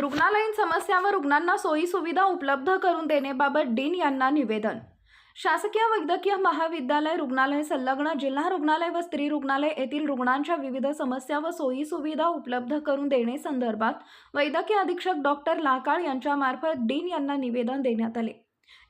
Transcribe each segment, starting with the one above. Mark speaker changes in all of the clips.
Speaker 1: रुग्णालयीन समस्या व रुग्णांना सोयी सुविधा उपलब्ध करून देण्याबाबत डीन यांना निवेदन. शासकीय वैद्यकीय महाविद्यालय रुग्णालय संलग्न जिल्हा रुग्णालय व स्त्री रुग्णालय येथील रुग्णांच्या विविध समस्या व सोयी सुविधा उपलब्ध करून देणे संदर्भात वैद्यकीय अधीक्षक डॉक्टर लाकाळ यांच्यामार्फत डीन यांना निवेदन देण्यात आले.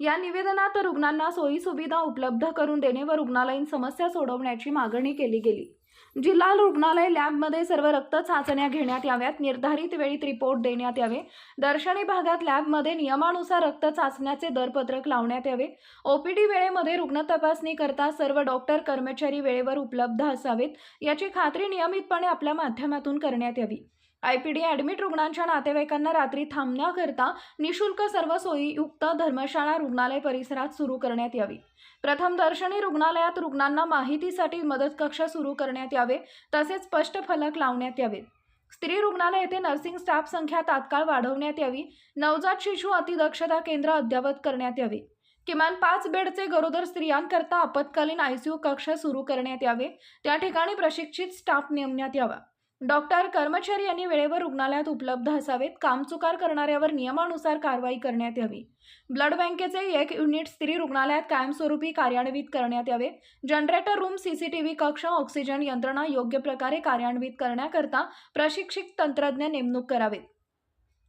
Speaker 1: या निवेदनात रुग्णांना सोयीसुविधा उपलब्ध करून देणे व रुग्णालयीन समस्या सोडवण्याची मागणी केली गेली. जिल्हा रुग्णालय लॅबमध्ये सर्व रक्त चाचण्या घेण्यात याव्यात. निर्धारित वेळीत रिपोर्ट देण्यात यावे. दर्शनी भागात लॅबमध्ये नियमानुसार रक्त चाचण्याचे दरपत्रक लावण्यात यावे. ओपीडी वेळेमध्ये रुग्ण तपासणी करता सर्व डॉक्टर कर्मचारी वेळेवर उपलब्ध असावेत याची खात्री नियमितपणे आपल्या माध्यमातून करण्यात यावी. आयपीडी ॲडमिट रुग्णांच्या नातेवाईकांना रात्री थांबण्याकरता निशुल्क सर्व सोयीयुक्त धर्मशाळा रुग्णालय परिसरात सुरू करण्यात यावी. प्रथम दर्शनी रुग्णालयात रुग्णांना माहितीसाठी मदत कक्ष सुरू करण्यात यावे तसेच स्पष्ट फलक लावण्यात यावेत स्त्री रुग्णालय येथे नर्सिंग स्टाफ संख्या तात्काळ वाढवण्यात यावी. नवजात शिशु अतिदक्षता केंद्र अद्ययावत करण्यात यावे. किमान पाच बेडचे गरोदर स्त्रियांकरता आपत्कालीन आयसीयू कक्ष सुरू करण्यात यावे. त्या ठिकाणी प्रशिक्षित स्टाफ नेमण्यात यावा. डॉक्टर कर्मचारी यांनी वेळेवर रुग्णालयात उपलब्ध असावेत. कामचुकार करणाऱ्यावर नियमानुसार कारवाई करण्यात यावी. ब्लड बँकेचे एक युनिट स्त्री रुग्णालयात कायमस्वरूपी कार्यान्वित करण्यात यावे. जनरेटर रूम सीसीटीव्ही कक्ष ऑक्सिजन यंत्रणा योग्य प्रकारे कार्यान्वित करण्याकरता प्रशिक्षित तंत्रज्ञ नेमणूक करावेत.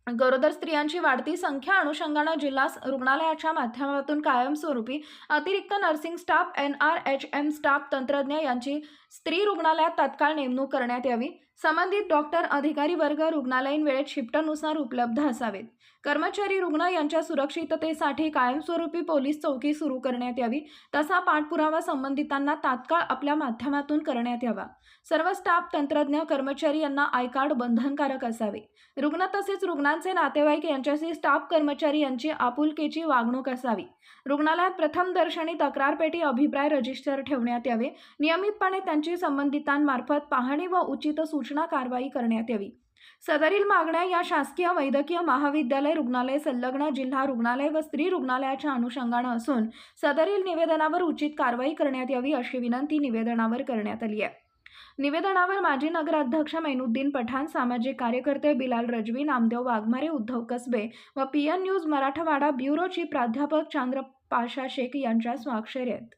Speaker 1: गरोदर स्त्रियांची वाढती संख्या अनुषंगानं जिल्हा रुग्णालयाच्या माध्यमातून कायमस्वरूपी अतिरिक्त nursing staff N R H M staff तंत्रज्ञ यांची स्त्री रुग्णालयात तात्काळ नेमणूक करण्यात यावी. संबंधित डॉक्टर अधिकारी वर्ग रुग्णालयीन वेळेत शिफ्टनुसार उपलब्ध असावेत. कर्मचारी रुग्ण यांच्या सुरक्षिततेसाठी कायमस्वरूपी पोलीस चौकी सुरू करण्यात यावी. तसा पाठपुरावा संबंधितांना तात्काळ आपल्या माध्यमातून करण्यात यावा. सर्व स्टाफ तंत्रज्ञ कर्मचारी यांना आय कार्ड बंधनकारक असावे. रुग्ण तसेच रुग्णांचे नातेवाईक यांच्याशी स्टाफ कर्मचारी यांची आपुलकीची वागणूक असावी. रुग्णालयात प्रथम दर्शनी तक्रारपेटी अभिप्राय रजिस्टर ठेवण्यात यावे. नियमितपणे त्यांची संबंधितांमार्फत पाहणी व उचित सूचना कारवाई करण्यात यावी. सदरील मागण्या या शासकीय वैद्यकीय महाविद्यालय रुग्णालय संलग्न जिल्हा रुग्णालय व स्त्री रुग्णालयाच्या अनुषंगानं असून सदरील निवेदनावर उचित कारवाई करण्यात यावी अशी विनंती निवेदनावर करण्यात आली आहे. निवेदनावर माजी नगराध्यक्ष मैनुद्दीन पठाण सामाजिक कार्यकर्ते बिलाल रजवी नामदेव वाघमारे उद्धव कसबे व पी एन न्यूज मराठवाडा ब्युरोची प्राध्यापक चांद्र पाशा शेख यांच्या स्वाक्षरी आहेत